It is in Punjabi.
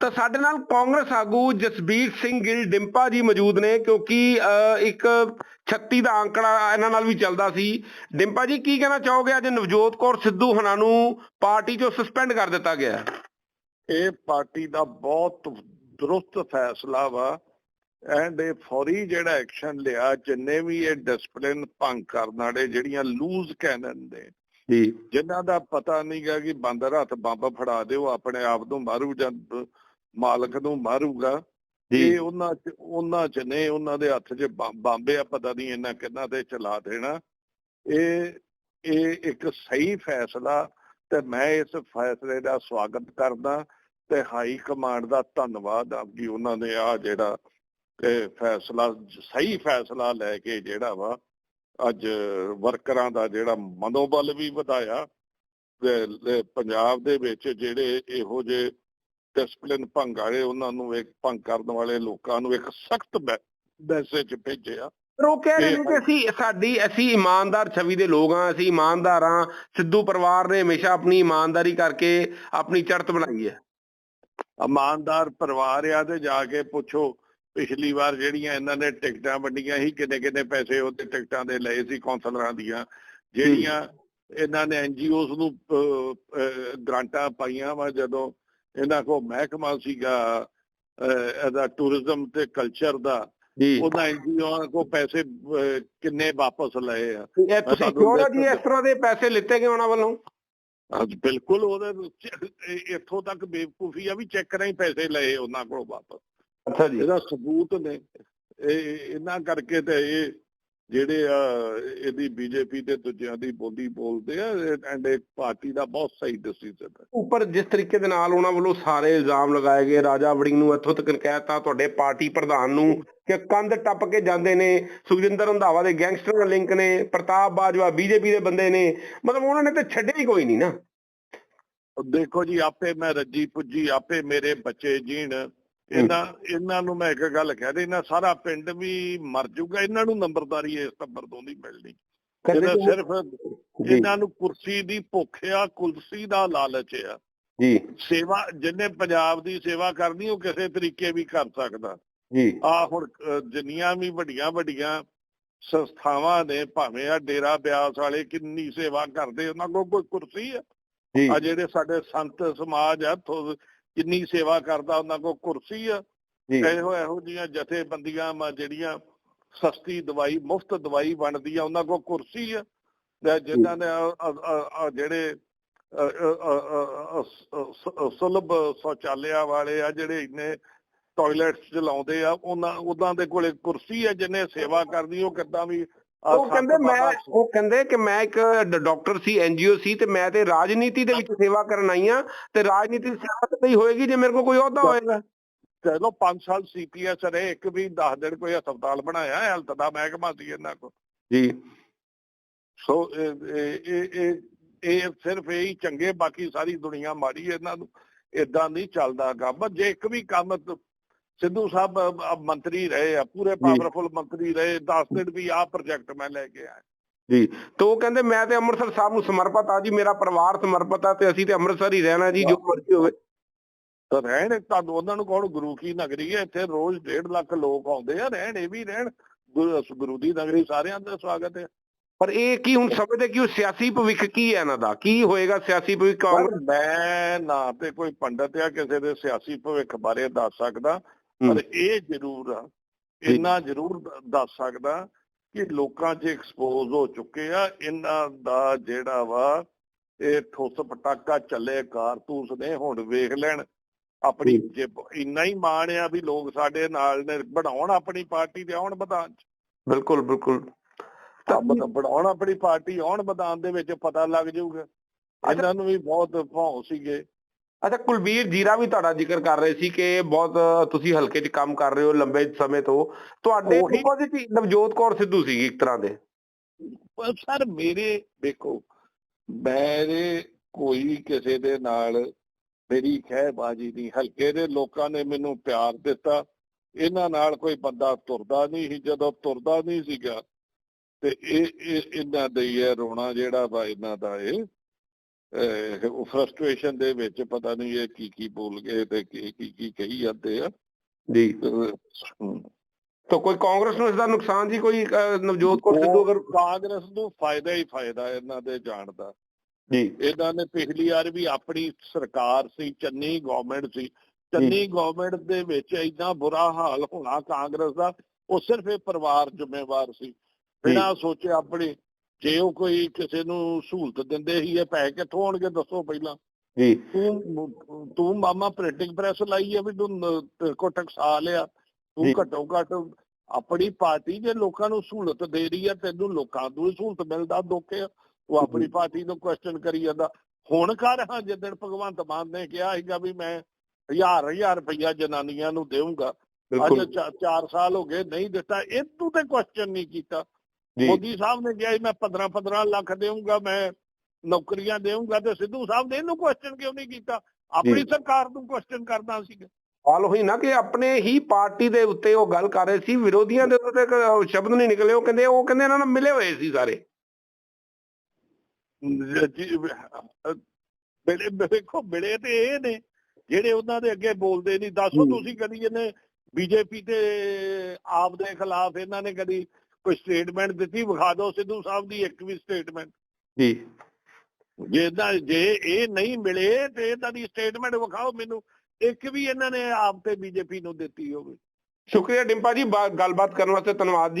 ਤਾਂ ਸਾਡੇ ਨਾਲ ਕਾਂਗਰਸ ਆਗੂ ਜਸਬੀਰ ਸਿੰਘ ਗਿੱਲ ਡਿੰਪਾ ਜੀ ਮੌਜੂਦ ਨੇ ਕਿਉਂਕਿ ਇੱਕ 36 ਦਾ ਅੰਕੜਾ ਇਹਨਾਂ ਨਾਲ ਵੀ ਚੱਲਦਾ ਸੀ। ਡਿੰਪਾ ਜੀ ਕੀ ਕਹਿਣਾ ਚਾਹੋਗੇ? ਅੱਜ ਨਵਜੋਤ ਕੌਰ ਸਿੱਧੂ ਹੁਣਾਂ ਨੂੰ ਪਾਰਟੀ ਚੋਂ ਸਸਪੈਂਡ ਕਰ ਦਿੱਤਾ ਗਿਆ? ਇਹ ਪਾਰਟੀ ਦਾ ਬਹੁਤ ਦਰੁਸਤ ਫੈਸਲਾ ਵਾ। ਐਂਡ ਇਹ ਫੌਰੀ ਜਿਹੜਾ ਐਕਸ਼ਨ ਲਿਆ ਜਿੰਨੇ ਵੀ ਇਹ ਡਿਸਪਲਿਨ ਭੰਗ ਕਰਨ ਵਾਲੇ ਜਿਹੜੀਆਂ ਲੂਜ਼ ਕੈਨਨ ਨੇ ਜੀ। ਜਿਨ੍ਹਾਂ ਦਾ ਪਤਾ ਨਹੀਂਗਾ ਕਿ ਬਾਂਦਰ ਹੱਥ ਬੰਬ ਫੜਾ ਦਿਓ ਆਪਣੇ ਆਪ ਨੂੰ ਮਾਰੂ ਜਾਂ ਮਾਲਕ ਨੂੰ ਮਾਰੂਗਾ। ਇਹ ਉਹਨਾਂ ਚ ਉਹਨਾਂ ਚ ਨੇ ਉਹਨਾਂ ਦੇ ਹੱਥ 'ਚ ਬੰਬ ਆ ਪਤਾ ਨਹੀਂ ਇਹਨਾਂ ਕਿੰਨਾ ਤੇ ਚਲਾ ਦੇਣਾ। ਇਹ ਇਹ ਇੱਕ ਸਹੀ ਫੈਸਲਾ ਤੇ ਮੈਂ ਇਸ ਫੈਸਲੇ ਦਾ ਸਵਾਗਤ ਕਰਦਾ ਤੇ ਹਾਈ ਕਮਾਂਡ ਦਾ ਧੰਨਵਾਦ ਆ ਕਿ ਉਹਨਾਂ ਨੇ ਆ ਜਿਹੜਾ ਫੈਸਲਾ ਸਹੀ ਫੈਸਲਾ ਲੈ ਕੇ ਜਿਹੜਾ ਵਾ ਅੱਜ ਵਰਕਰਾਂ ਦਾ ਜਿਹੜਾ ਮਨੋਬਲ ਵੀ ਵਧਾਇਆ। ਪੰਜਾਬ ਦੇ ਵਿੱਚ ਜਿਹੜੇ ਇਹੋ ਜਿਹੇ ਡਿਸਪਲਿਨ ਭੰਗ ਵਾਲੇ ਉਹਨਾਂ ਨੂੰ ਇੱਕ ਭੰਗ ਕਰਨ ਵਾਲੇ ਲੋਕਾਂ ਨੂੰ ਇੱਕ ਸਖਤ ਮੈਸੇਜ ਭੇਜਿਆ ਪਰ ਉਹ ਕਹਿ ਰਹੇ ਨੇ ਕਿ ਅਸੀਂ ਸਾਡੀ ਅਸੀਂ ਇਮਾਨਦਾਰ ਛਵੀ ਦੇ ਲੋਕ ਹਾਂ ਅਸੀਂ ਇਮਾਨਦਾਰ ਹਾਂ ਸਿੱਧੂ ਪਰਿਵਾਰ ਨੇ ਹਮੇਸ਼ਾ ਆਪਣੀ ਇਮਾਨਦਾਰੀ ਕਰਕੇ ਆਪਣੀ ਚੜ੍ਹਤ ਬਣਾਈ ਹੈ। ਇਮਾਨਦਾਰ ਪਰਿਵਾਰ ਆ ਤੇ ਜਾ ਕੇ ਪੁੱਛੋ ਪਿਛਲੀ ਵਾਰ ਜਿਹੜੀਆਂ ਇਹਨਾਂ ਨੇ ਟਿਕਟਾਂ ਵੰਡੀਆਂ ਸੀ ਕਿੰਨੇ ਕਿੰਨੇ ਪੈਸੇ ਉਹਦੇ ਟਿਕਟਾਂ ਦੇ ਲਏ ਸੀ ਕੌਂਸਲਰਾਂ ਦੀਆਂ ਜਿਹੜੀਆਂ ਇਹਨਾਂ ਨੇ ਐਨਜੀਓਜ਼ ਨੂੰ ਗ੍ਰਾਂਟਾਂ ਪਾਈਆਂ ਵਾ ਜਦੋਂ ਇਹਨਾਂ ਕੋਲ ਮਹਿਕਮਾ ਸੀਗਾ ਇਹਦਾ ਟੂਰਿਜ਼ਮ ਤੇ ਕਲਚਰ ਦਾ ਜੀ। ਉਹਨਾਂ ਐਨਜੀਓਆਂ ਕੋ ਪੈਸੇ ਕਿੰਨੇ ਵਾਪਸ ਲਏ ਆ। ਇਹ ਤੁਸੀਂ ਕਿਉਂ ਨਾ ਜੀ। ਇਸ ਤਰ੍ਹਾਂ ਦੇ ਪੈਸੇ ਲਿੱਤੇ ਗਏ ਉਹਨਾਂ ਵੱਲੋਂ? ਅੱਜ ਬਿਲਕੁਲ ਉਹਦੇ ਇੱਥੋਂ ਤੱਕ ਬੇਵਕੂਫੀ ਆ ਵੀ ਚੈੱਕ ਰਾਹੀਂ ਪੈਸੇ ਲਏ ਉਹਨਾਂ ਕੋਲੋਂ ਵਾਪਸ। ਅੱਛਾ ਜੀ। ਇਹਦਾ ਸਬੂਤ ਨੇ। ਇਹ ਇਹਨਾਂ ਕਰਕੇ ਤੇ ਇਹ ਜਿਹੜੇ ਆ ਇਹਦੀ ਬੀਜੇਪੀ ਤੇ ਦੂਜਿਆਂ ਦੀ ਬੋਲੀ ਬੋਲਦੇ ਆ ਐਂਡ ਇਹ ਪਾਰਟੀ ਦਾ ਬਹੁਤ ਸਹੀ ਡਿਸੀਜਨ ਹੈ। ਉੱਪਰ ਜਿਸ ਤਰੀਕੇ ਦੇ ਨਾਲ ਉਹਨਾਂ ਵੱਲੋਂ ਸਾਰੇ ਇਲਜ਼ਾਮ ਲਗਾਏ ਗਏ ਰਾਜਾ ਵੜਿੰਗ ਨੂੰ ਇੱਥੋਂ ਤੱਕ ਕਹਿਤਾ ਤੁਹਾਡੇ ਪਾਰਟੀ ਪ੍ਰਧਾਨ ਨੂੰ ਕਿ ਕੰਧ ਟੱਪ ਕੇ ਜਾਂਦੇ ਨੇ ਸੁਖਜਿੰਦਰ ਰੰਧਾਵਾ ਦੇ ਗੈਂਗਸਟਰ ਨਾਲ ਲਿੰਕ ਨੇ ਪ੍ਰਤਾਪ ਬਾਜਵਾ ਬੀਜੇਪੀ ਦੇ ਬੰਦੇ ਨੇ ਮਤਲਬ ਉਹਨਾਂ ਨੇ ਤੇ ਛੱਡਿਆ ਹੀ ਕੋਈ ਨਹੀਂ ਨਾ। ਦੇਖੋ ਜੀ ਆਪੇ ਮੈਂ ਰੱਜੀ ਪੁੱਜੀ ਆਪੇ ਮੇਰੇ ਬੱਚੇ ਜੀਣ। ਇਹਨਾਂ ਇਹਨਾਂ ਨੂੰ ਮੈਂ ਇੱਕ ਗੱਲ ਕਹਿ ਦੇ ਇਹਨਾਂ ਸਾਰਾ ਪਿੰਡ ਵੀ ਮਰ ਜਾਊਗਾ ਇਹਨਾਂ ਨੂੰ ਨੰਬਰਦਾਰੀ ਇਸ ਟੱਬਰ ਤੋਂ ਨਹੀਂ ਮਿਲਣੀ। ਇਹਦਾ ਸਿਰਫ ਇਹਨਾਂ ਨੂੰ ਕੁਰਸੀ ਦੀ ਭੁੱਖ ਆ ਕੁਰਸੀ ਦਾ ਲਾਲਚ ਆ। ਜੀ। ਸੇਵਾ ਜਿੰਨੇ ਪੰਜਾਬ ਦੀ ਸੇਵਾ ਕਰਨੀ ਉਹ ਕਿਸੇ ਤਰੀਕੇ ਵੀ ਕਰ ਸਕਦਾ। ਜੀ। ਆ ਹੁਣ ਜਿੰਨੀਆਂ ਵੀ ਵੱਡੀਆਂ ਵੱਡੀਆਂ ਸੰਸਥਾਵਾਂ ਨੇ ਭਾਵੇਂ ਆ ਡੇਰਾ ਬਿਆਸ ਵਾਲੇ ਕਿੰਨੀ ਸੇਵਾ ਕਰਦੇ ਉਹਨਾਂ ਕੋਲ ਕੋਈ ਕੁਰਸੀ ਆ। ਆ ਜਿਹੜੇ ਸਾਡੇ ਸੰਤ ਸਮਾਜ ਆ ਕਿੰਨੀ ਸੇਵਾ ਕਰਦਾ ਉਹਨਾਂ ਕੋਲ ਕੁਰਸੀ ਆ। ਜੀ। ਇਹੋ ਇਹੋ ਜੀਆਂ ਜਥੇਬੰਦੀਆਂ ਵਾ ਜਿਹੜੀਆਂ ਸਸਤੀ ਦਵਾਈ ਮੁਫਤ ਦਵਾਈ ਵੰਡਦੀ ਆ ਉਹਨਾਂ ਕੋਲ ਕੁਰਸੀ ਆ। ਜਿਨ੍ਹਾਂ ਨੇ ਜਿਹੜੇ ਸੁਲਭ ਸ਼ੌਚਾਲਿਆ ਵਾਲੇ ਆ ਜਿਹੜੇ ਇੰਨੇ ਟਾਇਲਟਸ ਚਲਾਉਂਦੇ ਆ ਉਹਨਾਂ ਉਹਨਾਂ ਦੇ ਕੋਲੇ ਕੁਰਸੀ ਆ ਜਿਹਨੇ ਸੇਵਾ ਕਰਦੀ ਉਹ ਕਿੱਦਾਂ ਵੀ ਉਹ ਕਹਿੰਦੇ ਮੈਂ ਉਹ ਕਹਿੰਦੇ ਕਿ ਮੈਂ ਇੱਕ ਡਾਕਟਰ ਸੀ ਐਨਜੀਓ ਸੀ ਤੇ ਮੈਂ ਤੇ ਰਾਜਨੀਤੀ ਦੇ ਵਿੱਚ ਸੇਵਾ ਕਰਨ ਆਈ ਆ ਤੇ ਰਾਜਨੀਤੀ ਸੇਵਾ ਤਾਂ ਹੀ ਹੋਏਗੀ ਜੇ ਮੇਰੇ ਕੋਲ ਕੋਈ ਅਹੁਦਾ ਹੋਏਗਾ। ਚਲੋ 5 ਸਾਲ ਸੀਪੀਐਸ ਰਹੇ ਇੱਕ ਵੀ 10 ਦਿਨ ਕੋਈ ਹਸਪਤਾਲ ਬਣਾਇਆ ਹੈਲਥ ਦਾ ਮਹਿਕਮਾ ਸੀ ਇਹਨਾਂ ਕੋਲ। ਜੀ। ਸੋ ਇਹ ਇਹ- ਇਹ ਇਹ ਇਹ ਸਿਰਫ ਇਹੀ ਚੰਗੇ ਬਾਕੀ ਸਾਰੀ ਦੁਨੀਆ ਮਾੜੀ ਇਹਨਾਂ ਨੂੰ। ਇਦਾਂ ਨਹੀਂ ਚੱਲਦਾ ਕੰਮ। ਜੇ ਇੱਕ ਵੀ ਕੰਮ ਸਿੱਧੂ ਸਾਹਿਬ ਮੰਤਰੀ ਰਹੇ ਆ ਪੂਰੇ ਪਾਵਰਫੁਲ ਮੰਤਰੀ ਰਹੇ 10 ਦਿਨ ਵੀ ਆਹ ਪ੍ਰੋਜੈਕਟ ਮੈਂ ਲੈ ਕੇ ਆਇਆ। ਜੀ ਤੇ ਕਹਿੰਦੇ ਮੈਂ ਤੇ ਅੰਮ੍ਰਿਤਸਰ ਸਾਹਿਬ ਨੂੰ ਸਮਰਪਿਤ ਆ ਜੀ ਮੇਰਾ ਪਰਿਵਾਰ ਸਮਰਪਿਤ ਆ ਤੇ ਅਸੀਂ ਤੇ ਅੰਮ੍ਰਿਤਸਰ ਹੀ ਰਹਿਣਾ ਜੀ ਜੋ ਮਰਜ਼ੀ ਹੋਵੇ। ਤਾਂ ਰਹਿਣ ਤੁਹਾਨੂੰ ਉਹਨਾਂ ਨੂੰ ਕੌਣ ਗੁਰੂ ਕੀ ਨਗਰੀ ਹੈ? ਇੱਥੇ ਰੋਜ਼ 1.5 ਲੱਖ ਲੋਕ ਆਉਂਦੇ ਆ ਰਹਿਣ ਇਹ ਵੀ ਰਹਿਣ। ਗੁਰੂ ਦੀ ਨਗਰੀ ਸਾਰਿਆਂ ਦਾ ਸਵਾਗਤ ਹੈ। ਪਰ ਇਹ ਕੀ ਹੁਣ ਸਮਝਦੇ ਕਿ ਉਹ ਸਿਆਸੀ ਭਵਿੱਖ ਕੀ ਹੈ ਇਹਨਾਂ ਦਾ? ਕੀ ਹੋਏਗਾ ਸਿਆਸੀ ਭਵਿੱਖ? ਕਾਂਗਰਸ ਮੈਂ ਨਾ ਤੇ ਕੋਈ ਪੰਡਤ ਆ ਕਿਸੇ ਦੇ ਸਿਆਸੀ ਭਵਿੱਖ ਬਾਰੇ ਦੱਸ ਸਕਦਾ। ਪਰ ਇਹ ਜ਼ਰੂਰ ਆ। ਇੰਨਾ ਜ਼ਰੂਰ ਦੱਸ ਸਕਦਾ ਕਿ ਲੋਕਾਂ 'ਚ ਐਕਸਪੋਜ਼ ਹੋ ਚੁੱਕੇ ਆ ਇਹਨਾਂ ਦਾ ਜਿਹੜਾ ਵਾ ਇਹ ਠੁੱਸ ਪਟਾਕਾ ਚੱਲੇ ਕਾਰਤੂਸ ਨੇ ਹੁਣ ਵੇਖ ਲੈਣ। ਆਪਣੀ ਜੀ। ਇੰਨਾ ਹੀ ਮਾਣ ਆ ਵੀ ਲੋਕ ਸਾਡੇ ਨਾਲ ਨੇ ਬਣਾਉਣ ਆਪਣੀ ਪਾਰਟੀ ਤੇ ਆਉਣ ਮੈਦਾਨ 'ਚ। ਬਿਲਕੁਲ ਬਿਲਕੁਲ। ਤਾਂ ਬਣਾ- ਬਣਾਉਣ ਆਪਣੀ ਪਾਰਟੀ ਆਉਣ ਮੈਦਾਨ ਦੇ ਵਿੱਚ ਪਤਾ ਲੱਗ ਜਾਊਗਾ। ਇਹਨਾਂ ਨੂੰ ਵੀ ਬਹੁਤ ਭੌਂ ਸੀਗੇ। ਅੱਛਾ ਕੁਲਬੀਰ ਜੀਰਾ ਵੀ ਤੁਹਾਡਾ ਜ਼ਿਕਰ ਕਰ ਰਹੇ ਸੀ ਕਿ ਬਹੁਤ ਤੁਸੀਂ ਹਲਕੇ 'ਚ ਕੰਮ ਕਰ ਰਹੇ ਹੋ ਲੰਬੇ ਸਮੇਂ ਤੋਂ। ਤੁਹਾਡੇ ਆਪੋਜ਼ਿਟ ਨਵਜੋਤ ਕੌਰ ਸਿੱਧੂ ਸੀ ਇੱਕ ਤਰ੍ਹਾਂ ਦੇ। ਸਰ ਮੇਰੇ ਦੇਖੋ ਮੇਰੇ ਕੋਈ ਕਿਸੇ ਦੇ ਨਾਲ ਮੇਰੀ ਖਹਿਬਾਜੀ ਨਹੀਂ। ਹਲਕੇ ਦੇ ਲੋਕਾਂ ਨੇ ਮੈਨੂੰ ਪਿਆਰ ਦਿੱਤਾ। ਇਹਨਾਂ ਨਾਲ ਕੋਈ ਬੰਦਾ ਤੁਰਦਾ ਨਹੀਂ ਸੀ। ਜਦੋਂ ਤੁਰਦਾ ਨਹੀਂ ਸੀਗਾ ਤੇ ਇਹ ਇਹ ਇਹਨਾਂ ਦਾ ਹੀ ਹੈ ਰੋਣਾ ਜਿਹੜਾ ਵਾ ਇਹਨਾਂ ਦਾ ਇਹ ਉਹ ਫਰਸਟ੍ਰੇਸ਼ਨ ਦੇ ਵਿੱਚ ਪਤਾ ਨਹੀਂ ਇਹ ਕੀ ਕੀ ਬੋਲ ਗਏ ਤੇ ਕੀ ਕੀ ਕੀ ਕਹੀ ਜਾਂਦੇ ਆ। ਜੀ। ਤਾਂ ਕੋਈ ਕਾਂਗਰਸ ਨੂੰ ਇਸ ਦਾ ਨੁਕਸਾਨ ਜੀ ਕੋਈ ਨਵਜੋਤ ਕੌਰ ਸਿੱਧੂ ਅਗਰ ਕਾਂਗਰਸ ਨੂੰ ਫਾਇਦਾ ਹੀ ਫਾਇਦਾ ਇਹਨਾਂ ਦੇ ਜਾਣ ਦਾ। ਜੀ। ਇਹਨਾਂ ਨੇ ਪਿਛਲੀ ਵਾਰ ਵੀ ਆਪਣੀ ਸਰਕਾਰ ਸੀ ਚੰਨੀ ਗਵਰਨਮੈਂਟ ਸੀ। ਚੰਨੀ ਗਵਰਨਮੈਂਟ ਦੇ ਵਿੱਚ ਇੰਨਾ ਬੁਰਾ ਹਾਲ ਹੋਣਾ ਕਾਂਗਰਸ ਦਾ ਉਹ ਸਿਰਫ ਇਹ ਪਰਿਵਾਰ ਜ਼ਿੰਮੇਵਾਰ ਸੀ। ਬਿਨਾਂ ਸੋਚੇ ਆਪਣੇ ਜੇ ਉਹ ਕੋਈ ਕਿਸੇ ਨੂੰ ਸਹੂਲਤ ਦਿੰਦੇ ਸੀ ਇਹ ਪੈਸੇ ਕਿੱਥੋਂ ਆਉਣਗੇ ਦੱਸੋ ਪਹਿਲਾਂ। ਜੀ। ਤੂੰ ਤੂੰ ਮਾਮਾ ਪ੍ਰਿੰਟਿੰਗ ਪ੍ਰੈਸ ਲਾਈ ਆ ਵੀ ਤੂੰ ਕੋਲ ਟਕਸਾ ਲਿਆ ਤੂੰ। ਘੱਟੋ ਘੱਟ ਆਪਣੀ ਪਾਰਟੀ ਜੇ ਲੋਕਾਂ ਨੂੰ ਸਹੂਲਤ ਦੇ ਰਹੀ ਆ ਤੈਨੂੰ ਲੋਕਾਂ ਨੂੰ ਹੀ ਸਹੂਲਤ ਮਿਲਦਾ ਦੋਕੇ ਤੂੰ ਆਪਣੀ। ਪਾਰਟੀ ਨੂੰ ਕੁਐਸਚਨ ਕਰੀ ਜਾਂਦਾ। ਹੁਣ ਕਰ ਹਾਂ ਜਿੱਦਣ ਭਗਵੰਤ ਮਾਨ ਨੇ ਕਿਹਾ ਸੀਗਾ ਵੀ ਮੈਂ ਹਜ਼ਾਰ ਹਜ਼ਾਰ ਰੁਪਈਆ ਜਨਾਨੀਆਂ ਨੂੰ ਦੇਵਾਂਗਾ ਅੱਜ 4 ਸਾਲ ਹੋ ਗਏ ਨਹੀਂ ਦਿੱਤਾ ਇਹ ਤੂੰ ਤੇ ਕੁਐਸਚਨ ਨਹੀਂ ਕੀਤਾ। ਮੋਦੀ ਸਾਹਿਬ ਨੇ ਕਿਹਾ ਮੈਂ 15 15 ਲੱਖ ਦੇਵਾਂਗਾ ਮੈਂ ਨੌਕਰੀਆਂ ਦੇਵਾਂਗਾ ਤੇ ਸਿੱਧੂ ਸਾਹਿਬ ਨੇ ਇਹਨੂੰ ਕੁਐਸਚਨ ਕਿਉਂ ਨਹੀਂ ਕੀਤਾ? ਆਪਣੀ। ਸਰਕਾਰ ਨੂੰ ਕੁਐਸਚਨ ਕਰਨਾ ਸੀਗਾ। ਹਾਲ ਹੋਈ ਨਾ ਕਿ ਆਪਣੇ ਹੀ ਪਾਰਟੀ ਦੇ ਉੱਤੇ ਉਹ ਗੱਲ ਕਰ ਰਹੇ ਸੀ ਵਿਰੋਧੀਆਂ ਦੇ ਉੱਤੇ ਸ਼ਬਦ ਨਹੀਂ ਨਿਕਲੇ ਉਹ ਕਹਿੰਦੇ ਉਹ ਕਹਿੰਦੇ ਇਹਨਾਂ ਨਾਲ ਮਿਲੇ ਹੋਏ ਸੀ ਸਾਰੇ। ਮਿਲੇ ਵੇਖੋ ਮਿਲੇ ਤੇ ਇਹ ਨੇ ਜਿਹੜੇ ਉਹਨਾਂ ਦੇ ਅੱਗੇ ਬੋਲਦੇ ਨਹੀਂ। ਦੱਸੋ। ਤੁਸੀਂ ਕਦੀ ਇਹਨੇ ਬੀਜੇਪੀ ਤੇ ਆਪ ਦੇ ਖਿਲਾਫ ਇਹਨਾਂ ਨੇ ਕਦੀ ਕੋਈ ਸਟੇਟਮੈਂਟ ਦਿੱਤੀ ਵਿਖਾ ਦਿਓ ਸਿੱਧੂ ਸਾਹਿਬ ਦੀ ਇੱਕ ਵੀ ਸਟੇਟਮੈਂਟ ਜੀ। ਜੇ ਇਹਦਾ ਜੇ ਇਹ ਨਹੀਂ ਮਿਲੇ ਤੇ ਇਹਨਾਂ ਦੀ ਸਟੇਟਮੈਂਟ ਵਿਖਾਓ ਮੈਨੂੰ। ਇੱਕ ਵੀ ਇਹਨਾਂ ਨੇ ਆਪ ਤੇ ਬੀਜੇਪੀ ਨੂੰ ਦਿੱਤੀ ਹੋਵੇ। ਸ਼ੁਕਰੀਆ ਡਿੰਪਾ ਜੀ ਗੱਲਬਾਤ ਕਰਨ ਵਾਸਤੇ ਧੰਨਵਾਦ ਜੀ।